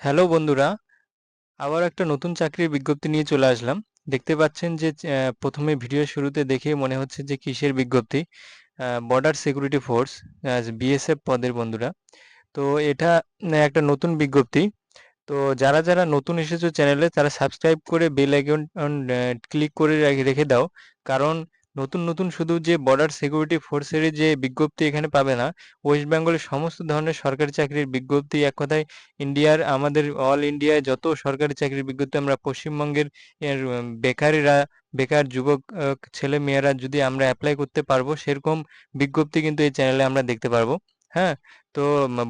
Hello বন্ধুরা, আবার একটা নতুন চাকরির বিজ্ঞপ্তি নিয়ে চলে আসলাম। দেখতে পাচ্ছেন যে প্রথমে ভিডিও শুরুতে দেখে মনে হচ্ছে যে, কিসের বিজ্ঞপ্তি? বর্ডার সিকিউরিটি ফোর্স বিএসএফ পদের বন্ধুরা। তো এটা একটা নতুন বিজ্ঞপ্তি। তো যারা যারা নতুন এসেছ চ্যানেলে, তারা সাবস্ক্রাইব করে বেল আইকন ক্লিক করে রেখে দাও। কারণ নতুন নতুন শুধু যে বর্ডার সিকিউরিটি ফোর্সের যে বিজ্ঞপ্তি এখানে পাবে না ওয়েস্ট বেঙ্গলের সমস্ত ধরনের সরকারি চাকরির বিজ্ঞপ্তি এক কথায় ইন্ডিয়ার আমাদের অল ইন্ডিয়ায় যত সরকারি চাকরির বিজ্ঞপ্তি আমরা পশ্চিমবঙ্গের বেকারিরা, বেকার যুবক ছেলে মেয়েরা যদি আমরা অ্যাপ্লাই করতে পারব, সেরকম বিজ্ঞপ্তি কিন্তু এই চ্যানেলে আমরা দেখতে পারব। হ্যাঁ? তো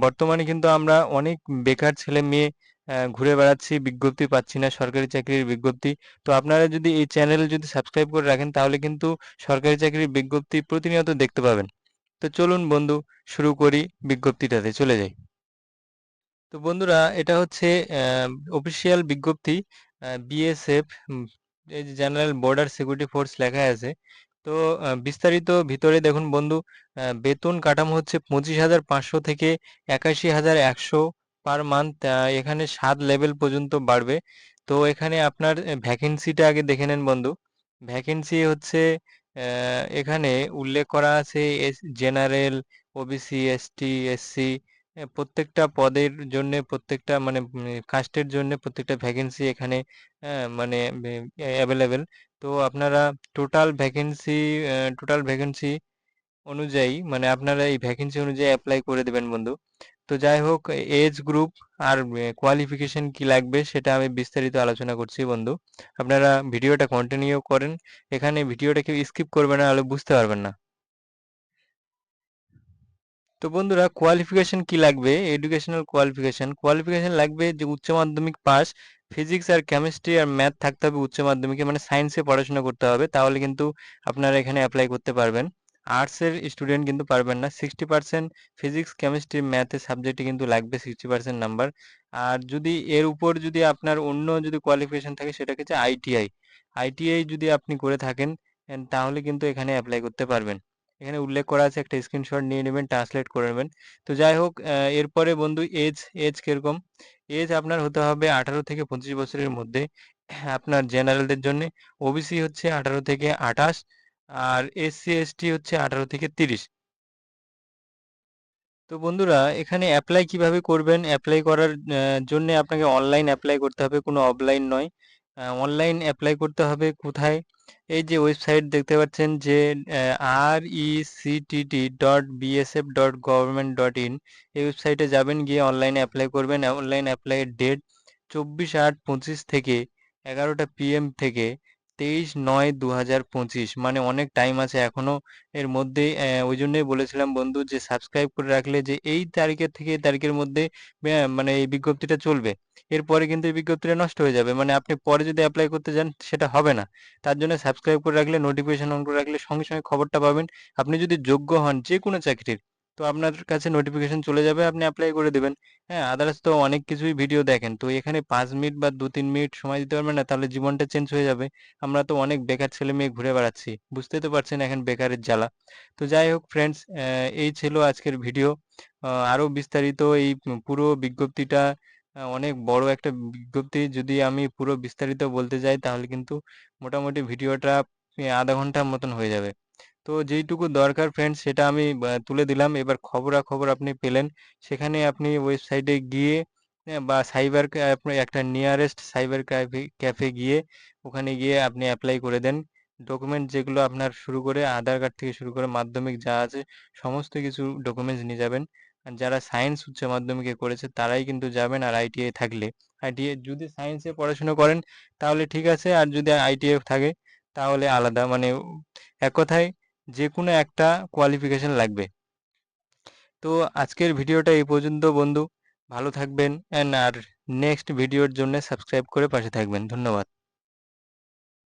বর্তমানে কিন্তু আমরা অনেক বেকার ছেলে মেয়ে ঘুরে বেড়াচ্ছি, বিজ্ঞপ্তি পাচ্ছি না, সরকারি চাকরির বিজ্ঞপ্তি। তো আপনারা যদি এই চ্যানেল যদি সাবস্ক্রাইব করে রাখেন, তাহলে কিন্তু সরকারি চাকরির বিজ্ঞপ্তি প্রতিনিয়ত দেখতে পাবেন। তো চলুন বন্ধু, শুরু করি বিজ্ঞপ্তিটাতে, চলে যাই। তো বন্ধুরা, এটা হচ্ছে অফিসিয়াল বিজ্ঞপ্তি বিএসএফ এই জেনারেল বর্ডার সিকিউরিটি ফোর্স লেখা আছে। তো বিস্তারিত ভিতরে দেখুন বন্ধু বেতন কাঠামো হচ্ছে পঁচিশ হাজার পাঁচশো থেকে একাশি হাজার একশো পার মান্থ এখানে সাত লেভেল পর্যন্ত বাড়বে। তো এখানে আপনার ভ্যাকেন্সিটা আগে দেখে নেন বন্ধু। ভ্যাকেন্সি হচ্ছে এখানে উল্লেখ করা আছে জেনারেল ওবিসি এসটি এসসি প্রত্যেকটা পদের জন্য প্রত্যেকটা মানে কাস্টের জন্য প্রত্যেকটা ভ্যাকেন্সি এখানে মানে অ্যাভেলেবেল তো আপনারা টোটাল ভ্যাকেন্সি টোটাল ভ্যাকেন্সি অনুযায়ী মানে আপনারা এই ভ্যাকেন্সি অনুযায়ী অ্যাপ্লাই করে দেবেন বন্ধু। তো যাই হোক এজ গ্রুপ আর কোয়ালিফিকেশন কি লাগবে সেটা আমি বিস্তারিত আলোচনা করছি বন্ধু। আপনারা ভিডিওটা কন্টিনিউ করেন। এখানে ভিডিওটা কেউ স্কিপ করবে না তাহলে বুঝতে পারবেন না। তো বন্ধুরা কোয়ালিফিকেশন কি লাগবে? এডুকেশনাল কোয়ালিফিকেশন কোয়ালিফিকেশন লাগবে যে উচ্চ মাধ্যমিক পাস। ফিজিক্স আর কেমিস্ট্রি আর ম্যাথ থাকতে হবে উচ্চ মাধ্যমিকে মানে সায়েন্সে পড়াশোনা করতে হবে। তাহলে কিন্তু আপনারা এখানে অ্যাপ্লাই করতে পারবেন। আর্টসের স্টুডেন্ট কিন্তু পারবেন না। সিক্সটি পার্সেন্ট ফিজিক্স কেমিস্ট্রি ম্যাথের সাবজেক্টে কিন্তু লাগবে সিক্সটি পার্সেন্ট নাম্বার আর যদি এর উপর যদি আপনার অন্য যদি কোয়ালিফিকেশন থাকে, সেটা হচ্ছে আইটিআই আইটিআই যদি আপনি করে থাকেন তাহলে কিন্তু এখানে অ্যাপ্লাই করতে পারবেন। এখানে উল্লেখ করা আছে, একটা স্ক্রিনশট নিয়ে নেবেন ট্রান্সলেট করে নেবেন। তো যাই হোক এরপরে বন্ধু এজ এজ কীরকম? এজ আপনার হতে হবে আঠারো থেকে পঁচিশ বছরের মধ্যে। আপনার জেনারেলদের জন্য। ওবিসি হচ্ছে আঠারো থেকে আঠাশ। আর এসসি এসটি হচ্ছে আঠারো থেকে তিরিশ। তো বন্ধুরা, এখানে অ্যাপ্লাই কীভাবে করবেন? অ্যাপ্লাই করার জন্য আপনাকে অনলাইন অ্যাপ্লাই করতে হবে, কোনো অফলাইন নয়। অনলাইন অ্যাপ্লাই করতে হবে কোথায়? এই যে ওয়েবসাইট দেখতে পাচ্ছেন যে R E CTT dot BSF dot government dot in এই ওয়েবসাইটে যাবেন, গিয়ে অনলাইনে অ্যাপ্লাই করবেন। অনলাইন অ্যাপ্লাইয়ের ডেট চব্বিশ আট পঁচিশ থেকে এগারোটা পিএম থেকে তেইশ নয় দু হাজার পঁচিশ। মানে অনেক টাইম আছে এখনও। এর মধ্যেই আহ, ওই জন্যই বলেছিলাম বন্ধু যে সাবস্ক্রাইব করে রাখলে যে এই তারিখের থেকে এই তারিখের মধ্যে মানে এই বিজ্ঞপ্তিটা চলবে। এরপরে কিন্তু এই বিজ্ঞপ্তিটা নষ্ট হয়ে যাবে। মানে আপনি পরে যদি অ্যাপ্লাই করতে যান সেটা হবে না। তার জন্য সাবস্ক্রাইব করে রাখলে নোটিফিকেশন অন করে রাখলে সঙ্গে সঙ্গে খবরটা পাবেন। আপনি যদি যোগ্য হন যে কোনো চাকরির তো আপনার কাছে নোটিফিকেশন চলে যাবে, আপনি অ্যাপ্লাই করে দেবেন। হ্যাঁ আদার্স তো অনেক কিছুই ভিডিও দেখেন। তো এখানে পাঁচ মিনিট বা দু তিন মিনিট সময় দিতে পারবেন না, তাহলে জীবনটা চেঞ্জ হয়ে যাবে। আমরা তো অনেক বেকার ছেলে মেয়ে ঘুরে বেড়াচ্ছি বুঝতেই তো পারছেন এখন বেকারের জ্বালা। তো যাই হোক ফ্রেন্ডস এই ছিল আজকের ভিডিও আরও বিস্তারিত এই পুরো বিজ্ঞপ্তিটা অনেক বড় একটা বিজ্ঞপ্তি। যদি আমি পুরো বিস্তারিত বলতে যাই, তাহলে কিন্তু মোটামুটি ভিডিওটা আধা ঘণ্টার মতন হয়ে যাবে। তো যেইটুকু দরকার ফ্রেন্ডস সেটা আমি তুলে দিলাম। এবার খবরাখবর আপনি পেলেন। সেখানে আপনি ওয়েবসাইটে গিয়ে বা সাইবার একটা নিয়ারেস্ট সাইবার ক্যাফে ক্যাফে গিয়ে, ওখানে গিয়ে আপনি অ্যাপ্লাই করে দেন। ডকুমেন্ট যেগুলো আপনার শুরু করে, আধার কার্ড থেকে শুরু করে, মাধ্যমিক যা আছে, সমস্ত কিছু ডকুমেন্টস নিয়ে যাবেন। আর যারা সায়েন্স উচ্চ মাধ্যমিকে করেছে, তারাই কিন্তু যাবেন আর আইটিআই থাকলে। আইটিআই যদি সায়েন্সে পড়াশোনা করেন, তাহলে ঠিক আছে। আর যদি আইটিআই থাকে, তাহলে আলাদা। মানে এক কথায় যে কোনো একটা কোয়ালিফিকেশন লাগবে। তো আজকের ভিডিওটা এই পর্যন্ত বন্ধু। ভালো থাকবেন অ্যান্ড আর নেক্সট ভিডিওর জন্য সাবস্ক্রাইব করে পাশে থাকবেন। ধন্যবাদ।